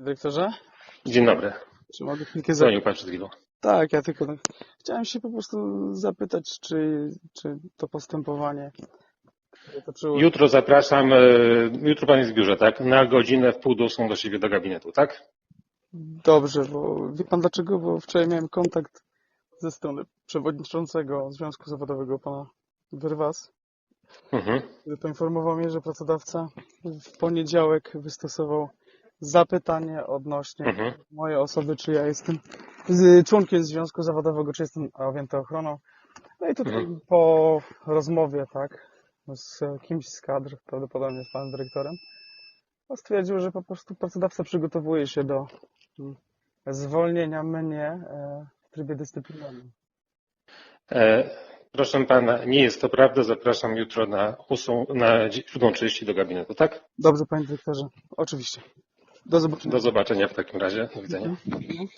Dyrektorze, Dzień dobry. czy mogę chwilkę za... Dzwonił pan przed chwilą. Tak, ja tylko tak. Chciałem się po prostu zapytać, czy, czy to postępowanie, toczyło... Jutro zapraszam, e, jutro pan jest w biurze, tak? Na godzinę w pół do ósmą do siebie do gabinetu, tak? Dobrze, bo wie pan dlaczego? Bo wczoraj miałem kontakt ze strony przewodniczącego Związku Zawodowego, pana Wyrwas, Mhm. który poinformował mnie, że pracodawca w poniedziałek wystosował zapytanie odnośnie Mhm. mojej osoby, czy ja jestem z członkiem Związku Zawodowego, czy jestem objęty ochroną. No i tutaj Mhm. po rozmowie, tak, z kimś z kadr, prawdopodobnie z panem dyrektorem, no stwierdził, że po prostu pracodawca przygotowuje się do zwolnienia mnie e, w trybie dyscyplinarnym. E, proszę pana, nie jest to prawda. Zapraszam jutro na ósmą, na 7.30 do gabinetu, tak? Dobrze, panie dyrektorze, oczywiście. Do zobaczenia. Do zobaczenia w takim razie. Do widzenia. Mhm.